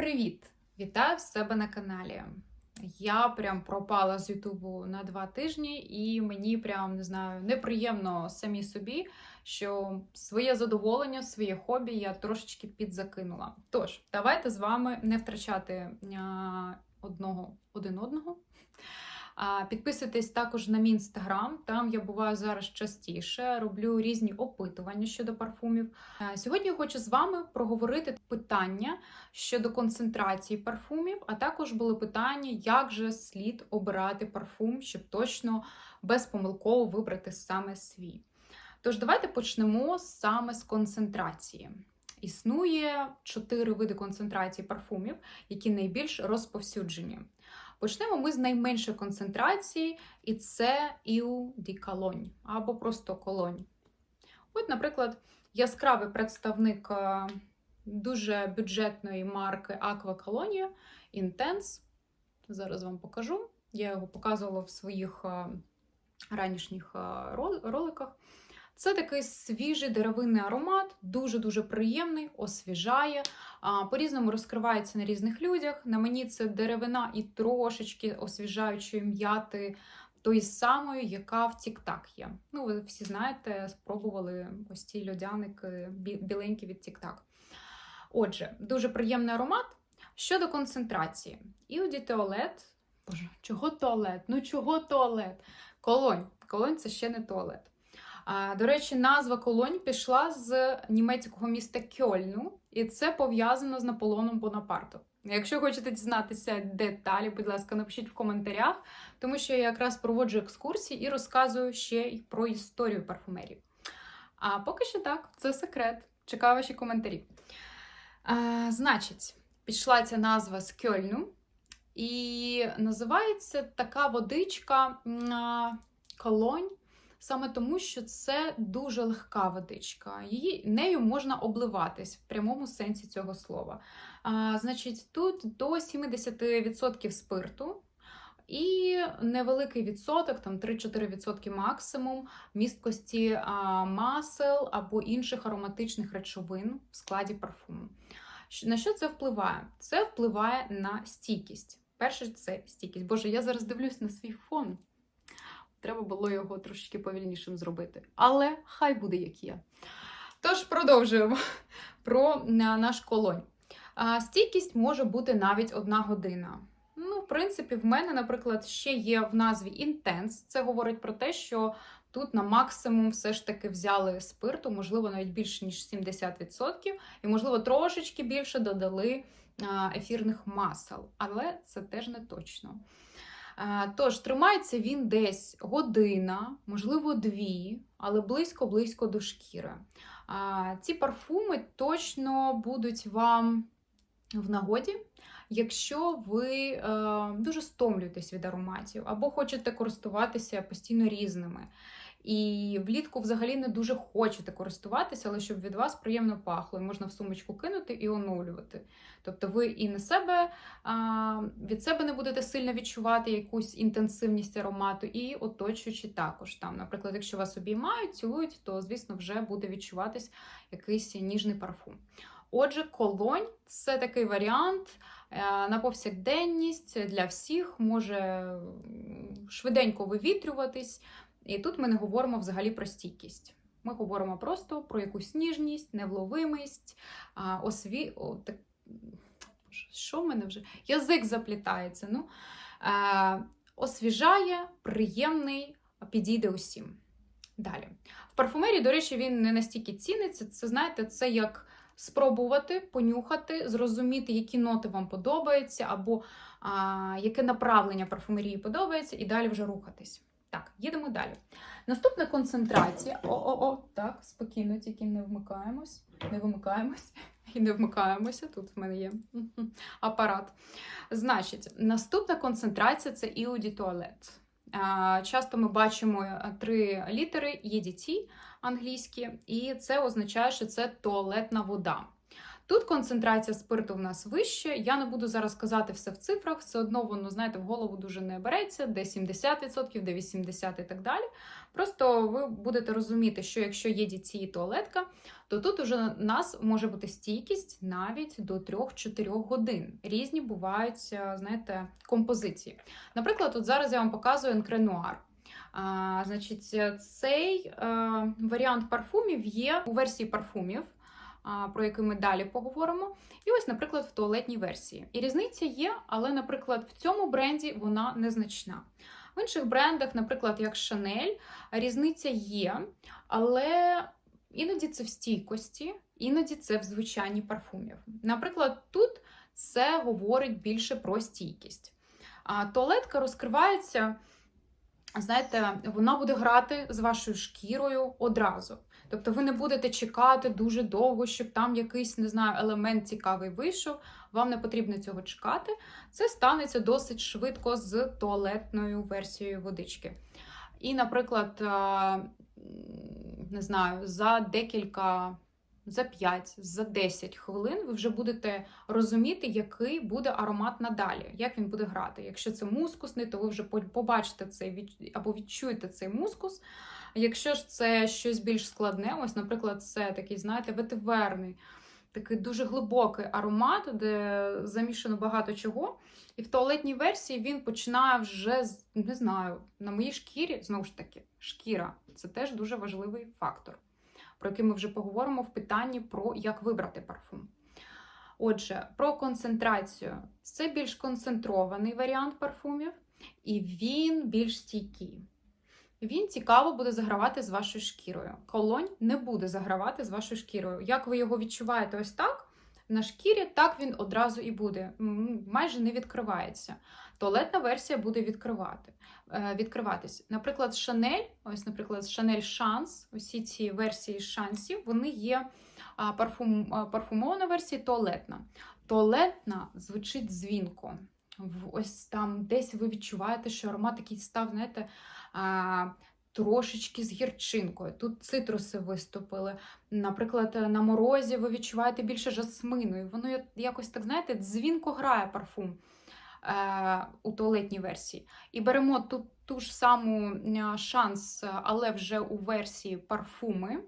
Привіт! Вітаю в себе на каналі. Я прям пропала з Ютубу на два тижні, і мені прям не знаю, неприємно самі собі, що своє задоволення, своє хобі я трошечки підзакинула. Тож, давайте з вами не втрачати одного один одного. Підписуйтесь також на мій інстаграм, там я буваю зараз частіше, роблю різні опитування щодо парфумів. Е, Сьогодні я хочу з вами проговорити питання щодо концентрації парфумів, а також були питання, як же слід обирати парфум, щоб точно безпомилково вибрати саме свій. Тож давайте почнемо саме з концентрації. Існує чотири види концентрації парфумів, які найбільш розповсюджені. Почнемо ми з найменшої концентрації, і це Іу ді Колонь, або просто колонь. От, наприклад, яскравий представник е, дуже бюджетної марки Aqua Intense. Зараз вам покажу. Я його показувала в своїх е, ранішніх е, роликах. Це такий свіжий деревинний аромат, дуже-дуже приємний, освіжає. По-різному розкривається на різних людях. На мені це деревина і трошечки освіжаючої м'яти, тої самої, яка в Тік-Так є. Ну, ви всі знаєте, спробували ось ці льодяники біленькі від Тік-Так. Отже, дуже приємний аромат. Щодо концентрації, Іоді туалет. Боже, чого туалет? Ну чого туалет? Колонь. Колонь це ще не туалет. До речі, назва колонь пішла з німецького міста Кьольну, і це пов'язано з Наполеоном Бонапартом. Якщо хочете дізнатися деталі, будь ласка, напишіть в коментарях, тому що я якраз проводжу екскурсії і розказую ще й про історію парфумерії. А поки що так, це секрет. Чекаю ваші коментарі. А, значить, пішла ця назва з Кьольну, і називається така водичка колонь. Саме тому, що це дуже легка водичка. Її нею можна обливатись в прямому сенсі цього слова. А, значить, тут до 70% спирту і невеликий відсоток, там 3-4% максимум місткості а, масел або інших ароматичних речовин в складі парфуму. На що це впливає? Це впливає на стійкість. Перше, це стійкість. Боже, я зараз дивлюсь на свій фон. Треба було його трошечки повільнішим зробити. Але хай буде як є. Тож продовжуємо про наш колонь. Стійкість може бути навіть одна година. Ну, в принципі, в мене, наприклад, ще є в назві інтенс. Це говорить про те, що тут на максимум все ж таки взяли спирту, можливо, навіть більше ніж 70%, і, можливо, трошечки більше додали ефірних масел. Але це теж не точно. А, Тож, тримається він десь година, можливо, дві, але близько-близько до шкіри. Ці парфуми точно будуть вам в нагоді, якщо ви е, дуже стомлюєтесь від ароматів або хочете користуватися постійно різними. І влітку взагалі не дуже хочете користуватися, але щоб від вас приємно пахло, і можна в сумочку кинути і оновлювати. Тобто ви і на себе від себе не будете сильно відчувати якусь інтенсивність аромату, і оточуючи також там. Наприклад, якщо вас обіймають, цілують, то звісно вже буде відчуватись якийсь ніжний парфум. Отже, колонь це такий варіант е, на повсякденність для всіх, може швиденько вивітрюватись. І тут ми не говоримо взагалі про стійкість. Ми говоримо просто про якусь ніжність, невловимість, осві... О, так... Що в мене вже? Язик заплітається. Ну, е, освіжає, приємний, підійде усім. Далі. В парфумерії, до речі, він не настільки ціниться. Це, знаєте, це як спробувати, понюхати, зрозуміти, які ноти вам подобаються, або а, яке направлення парфумерії подобається, і далі вже рухатись. Так, їдемо далі. Наступна концентрація. О-о-о, так, спокійно, тільки не вмикаємось, не вимикаємось і не вмикаємося. Тут в мене є апарат. Значить, наступна концентрація це іоді туалет. А, Часто ми бачимо е, три літери EDT англійські, і це означає, що це туалетна вода. Тут концентрація спирту в нас вища. Я не буду зараз казати все в цифрах, все одно воно, знаєте, в голову дуже не береться, де 70%, де 80% і так далі. Просто ви будете розуміти, що якщо є діці і туалетка, то тут уже нас може бути стійкість навіть до 3-4 годин. Різні бувають, е, знаєте, композиції. Наприклад, от зараз я вам показую Енкренуар. А, значить, цей е, варіант парфумів є у версії парфумів, а, про який ми далі поговоримо. І ось, наприклад, в туалетній версії. І різниця є, але, наприклад, в цьому бренді вона незначна. В інших брендах, наприклад, як Chanel, різниця є, але іноді це в стійкості, іноді це в звучанні парфумів. Наприклад, тут це говорить більше про стійкість. А туалетка розкривається, знаєте, вона буде грати з вашою шкірою одразу. Тобто ви не будете чекати дуже довго, щоб там якийсь, не знаю, елемент цікавий вийшов. Вам не потрібно цього чекати. Це станеться досить швидко з туалетною версією водички. І, наприклад, не знаю, за декілька, за 5, за 10 хвилин ви вже будете розуміти, який буде аромат надалі, як він буде грати. Якщо це мускусний, то ви вже побачите цей або відчуєте цей мускус. Якщо ж це щось більш складне, ось, наприклад, це такий, знаєте, ветиверний, такий дуже глибокий аромат, де замішано багато чого. І в туалетній версії він починає вже не знаю, на моїй шкірі, знову ж таки, шкіра це теж дуже важливий фактор, про який ми вже поговоримо в питанні про як вибрати парфум. Отже, про концентрацію. Це більш концентрований варіант парфумів, і він більш стійкий. Він цікаво буде загравати з вашою шкірою. Колонь не буде загравати з вашою шкірою. Як ви його відчуваєте ось так на шкірі, так він одразу і буде. Майже не відкривається. Туалетна версія буде відкривати, е, відкриватись. Наприклад, Chanel, ось, наприклад, Chanel Chance, усі ці версії шансів, вони є парфум, парфумована версія, туалетна. Туалетна звучить дзвінко. Ось там десь ви відчуваєте, що аромат такий став, знаєте, трошечки з гірчинкою. Тут цитруси виступили. Наприклад, на морозі ви відчуваєте більше жасмину. І воно якось так, знаєте, дзвінко грає парфум е, у туалетній версії. І беремо ту, ту ж саму е, шанс, але вже у версії парфуми.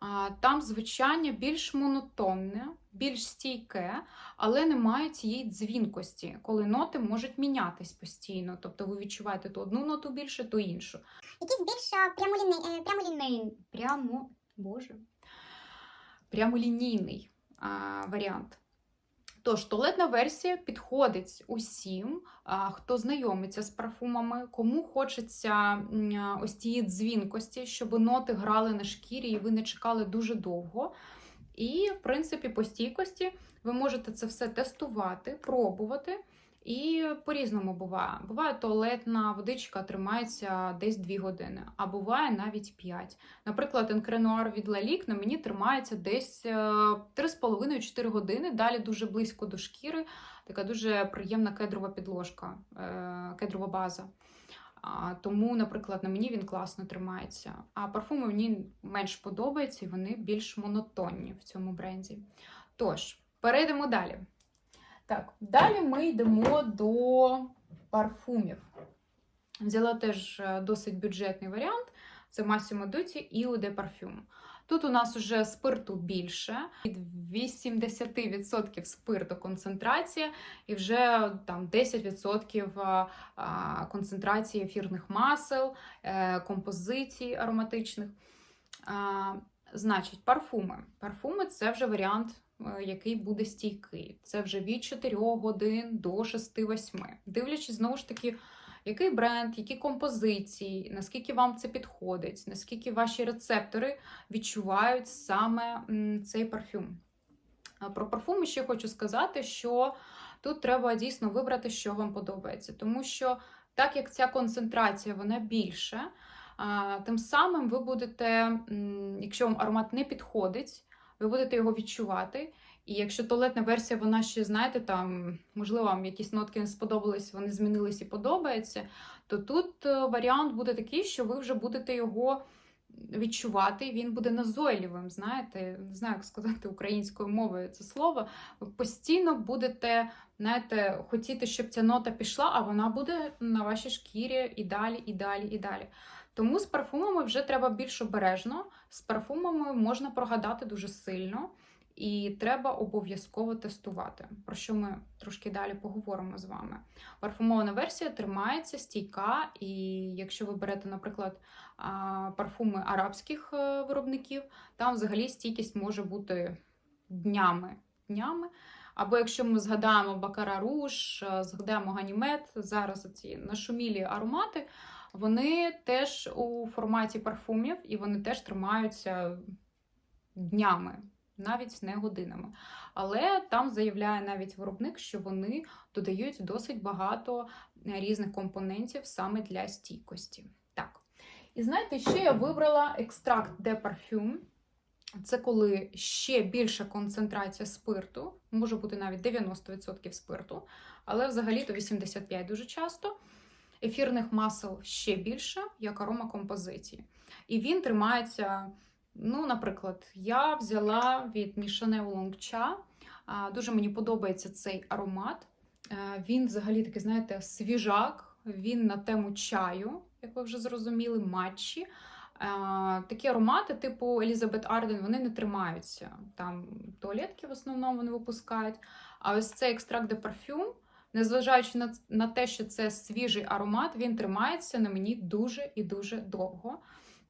А, Там звучання більш монотонне, більш стійке, але немає цієї дзвінкості, коли ноти можуть мінятись постійно. Тобто ви відчуваєте то одну ноту більше, то іншу. Якийсь більш е, прямоліней, е. Прямо, боже, прямолінійний а, варіант. Тож, туалетна версія підходить усім, хто знайомиться з парфумами, кому хочеться ось тієї дзвінкості, щоб ноти грали на шкірі і ви не чекали дуже довго. І, в принципі, по стійкості ви можете це все тестувати, пробувати. І по-різному буває. Буває, туалетна водичка тримається десь 2 години, а буває навіть 5. Наприклад, енкренуар від Лалік на мені тримається десь е, 3,5-4 години. Далі дуже близько до шкіри, така дуже приємна кедрова підложка, е, кедрова база. Тому, наприклад, на мені він класно тримається. А парфуми мені менш подобаються і вони більш монотонні в цьому бренді. Тож, перейдемо далі. Так, далі ми йдемо до парфумів. Взяла теж е, досить бюджетний варіант. Це Massimo Dutti Eau de Parfum. Тут у нас вже спирту більше, від 80% спирту концентрація, і вже там 10% а, а, концентрації ефірних масел, е, композицій ароматичних. Значить, парфуми. Парфуми це вже варіант, е, який буде стійкий. Це вже від 4 годин до 6-8. Дивлячись, знову ж таки, який бренд, які композиції, наскільки вам це підходить, наскільки ваші рецептори відчувають саме цей парфюм. Про парфуми ще хочу сказати, що тут треба дійсно вибрати, що вам подобається. Тому що, так як ця концентрація вона більше, тим самим ви будете, якщо вам аромат не підходить, ви будете його відчувати. І якщо туалетна версія, вона ще, знаєте, там, можливо, вам якісь нотки не сподобались, вони змінились і подобаються, то тут е, варіант буде такий, що ви вже будете його відчувати, він буде назойливим. Знаєте, не знаю, як сказати українською мовою це слово. Ви постійно будете, знаєте, хотіти, щоб ця нота пішла, а вона буде на вашій шкірі і далі, і далі, і далі. Тому з парфумами вже треба більш обережно. З парфумами можна прогадати дуже сильно. І треба обов'язково тестувати, про що ми трошки далі поговоримо з вами. Парфумована версія тримається стійка, і якщо ви берете, наприклад, парфуми арабських е, виробників, там взагалі стійкість може бути днями. днями. Або якщо ми згадаємо Бакара Руш, е, згадаємо Ганімет, зараз ці нашумілі аромати, вони теж у форматі парфумів і вони теж тримаються днями, навіть не годинами. Але там заявляє навіть виробник, що вони додають досить багато різних компонентів саме для стійкості. Так. І знаєте, ще я вибрала екстракт де парфюм. Це коли ще більша концентрація спирту, може бути навіть 90% спирту, але взагалі-то 85% дуже часто. Ефірних масел ще більше, як арома композиції. І він тримається. Ну, наприклад, я взяла від Мішане Улонгча. Дуже мені подобається цей аромат. Е, Він взагалі такий, знаєте, свіжак, він на тему чаю, як ви вже зрозуміли, матчі. Е, Такі аромати, типу Елізабет Арден, вони не тримаються. Там туалетки в основному вони випускають. А ось цей екстракт де парфюм, незважаючи на, на те, що це свіжий аромат, він тримається на мені дуже і дуже довго.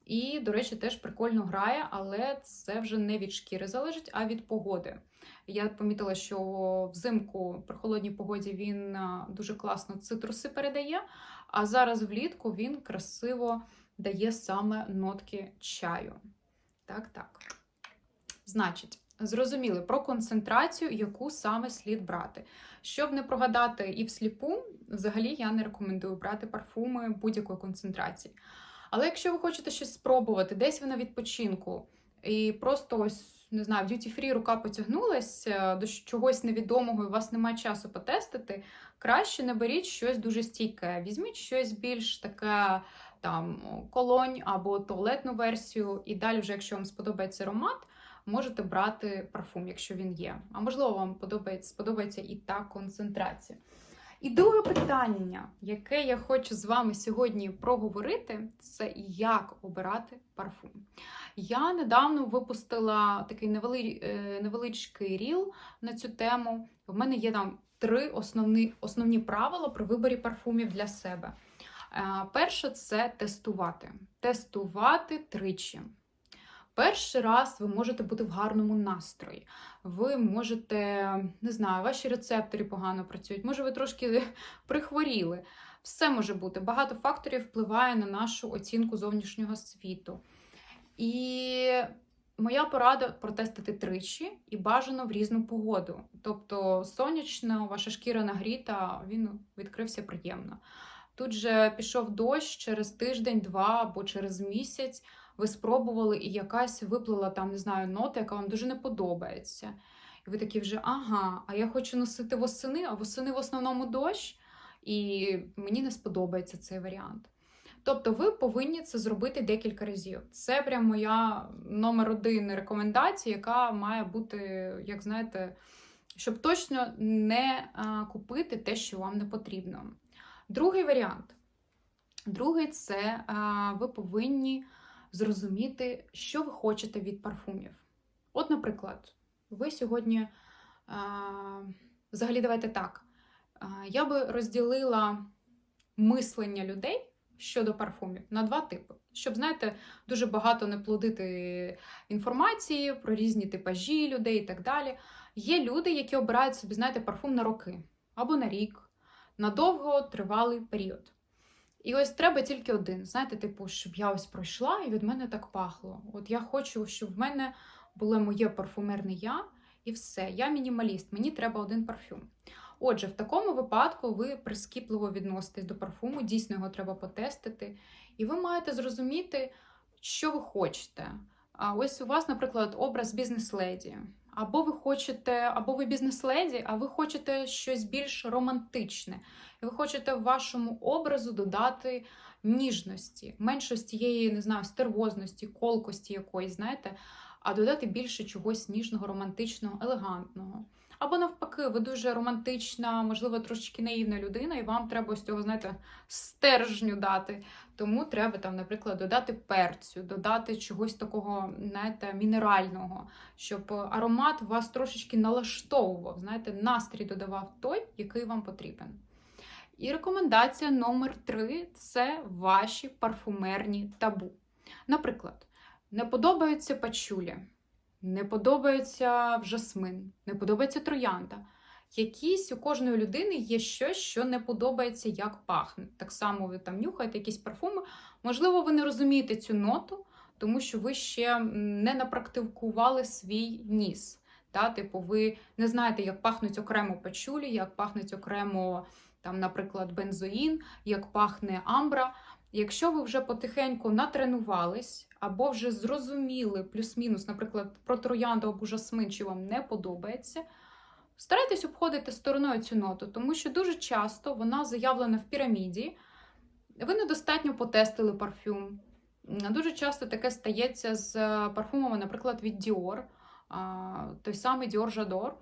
І, до речі, теж прикольно грає, але це вже не від шкіри залежить, а від погоди. Я помітила, що взимку при холодній погоді він дуже класно цитруси передає, а зараз влітку він красиво дає саме нотки чаю. Так, так. Значить, зрозуміли про концентрацію, яку саме слід брати. Щоб не прогадати і всліпу, взагалі я не рекомендую брати парфуми будь-якої концентрації. Але якщо ви хочете щось спробувати, десь ви на відпочинку, і просто ось не знаю, duty free рука потягнулася до чогось невідомого, і у вас немає часу потестити, краще не беріть щось дуже стійке. Візьміть щось більш таке там колонь або туалетну версію, і далі, вже, якщо вам сподобається аромат, можете брати парфум, якщо він є. А можливо, вам подобається, сподобається і та концентрація. І друге питання, яке я хочу з вами сьогодні проговорити, це як обирати парфум. Я недавно випустила такий невели... е, невеличкий ріл на цю тему. В мене є там три основні, основні правила при виборі парфумів для себе. Е, Перше це тестувати. Тестувати тричі. Перший раз ви можете бути в гарному настрої. Ви можете, не знаю, ваші рецептори погано працюють, може, ви трошки прихворіли. Все може бути. Багато факторів впливає на нашу оцінку зовнішнього світу. І моя порада протестити тричі і бажано в різну погоду. Тобто, сонячно, ваша шкіра нагріта, він відкрився приємно. Тут же пішов дощ через тиждень-два або через місяць ви спробували, і якась виплила там, не знаю, нота, яка вам дуже не подобається. І ви такі вже, ага, а я хочу носити восени, а восени в основному дощ, і мені не сподобається цей варіант. Тобто ви повинні це зробити декілька разів. Це прям моя номер один рекомендація, яка має бути, як знаєте, щоб точно не купити те, що вам не потрібно. Другий варіант. Другий це ви повинні зрозуміти, що ви хочете від парфумів. От, наприклад, ви сьогодні, а, взагалі, давайте так. А, я би розділила мислення людей щодо парфумів на два типи. Щоб, знаєте, дуже багато не плодити інформації про різні типажі людей і так далі. Є люди, які обирають собі, знаєте, парфум на роки або на рік, на довготривалий період. І ось треба тільки один. Знаєте, типу, щоб я ось пройшла і від мене так пахло. От я хочу, щоб в мене було моє парфумерне я, і все. Я мінімаліст, мені треба один парфюм. Отже, в такому випадку ви прискіпливо відноситесь до парфуму, дійсно його треба потестити, і ви маєте зрозуміти, що ви хочете. А ось у вас, наприклад, образ бізнес-леді, Або ви хочете, або ви бізнес-леді, а ви хочете щось більш романтичне. І ви хочете вашому образу додати ніжності, менше з не знаю, стервозності, колкості якоїсь, знаєте, а додати більше чогось ніжного, романтичного, елегантного. Або навпаки, ви дуже романтична, можливо, трошечки наївна людина, і вам треба ось цього, знаєте, стержню дати. Тому треба там, наприклад, додати перцю, додати чогось такого, знаєте, мінерального, щоб аромат вас трошечки налаштовував, знаєте, настрій додавав той, який вам потрібен. І рекомендація номер три це ваші парфумерні табу. Наприклад, не подобаються пачулі, не подобається жасмин, не подобається троянда. Якісь у кожної людини є щось, що не подобається, як пахне. Так само ви там нюхаєте якісь парфуми. Можливо, ви не розумієте цю ноту, тому що ви ще не напрактикували свій ніс. Та? Типу, ви не знаєте, як пахнуть окремо пачулі, як пахнуть окремо, там, наприклад, бензоїн, як пахне амбра. Якщо ви вже потихеньку натренувались або вже зрозуміли плюс-мінус, наприклад, про троянду або жасмин, чи вам не подобається, старайтесь обходити стороною цю ноту, тому що дуже часто вона заявлена в піраміді. Ви недостатньо потестили парфюм. Дуже часто таке стається з е, парфумами, наприклад, від Dior. Той самий Dior J'adore.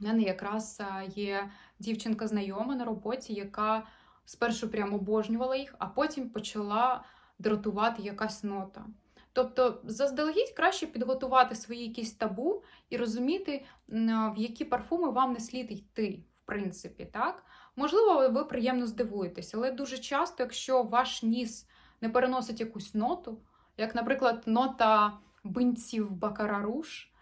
У мене якраз є дівчинка знайома на роботі, яка спершу прямо обожнювала їх, а потім почала дратувати якась нота. Тобто, заздалегідь краще підготувати свої якісь табу і розуміти, в які парфуми вам не слід йти, в принципі, так? Можливо, ви приємно здивуєтесь, але дуже часто, якщо ваш ніс не переносить якусь ноту, як, наприклад, нота бинців Бакара Руш,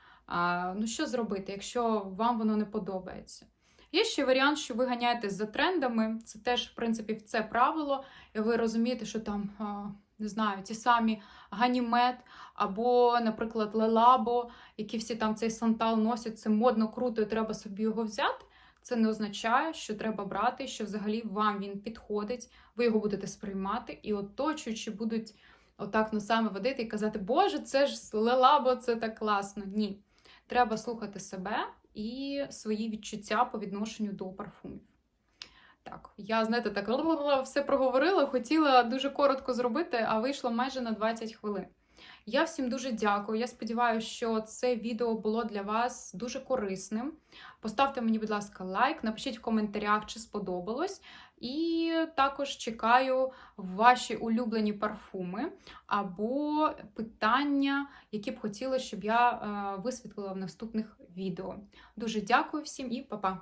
ну що зробити, якщо вам воно не подобається? Є ще варіант, що ви ганяєтесь за трендами. Це теж, в принципі, це правило, і ви розумієте, що там, не знаю, ті самі ганімет або, наприклад, лелабо, які всі там цей сантал носять, це модно, круто, і треба собі його взяти. Це не означає, що треба брати, що взагалі вам він підходить, ви його будете сприймати, і оточуючі будуть отак носами водити і казати, Боже, це ж лелабо, це так класно. Ні. Треба слухати себе і свої відчуття по відношенню до парфумів. Так, я, знаєте, так все проговорила, хотіла дуже коротко зробити, а вийшло майже на 20 хвилин. Я всім дуже дякую. Я сподіваюся, що це відео було для вас дуже корисним. Поставте мені, будь ласка, лайк, напишіть в коментарях, чи сподобалось. І також чекаю ваші улюблені парфуми або питання, які б хотіли, щоб я е, висвітлила в наступних відео. Дуже дякую всім і па-па!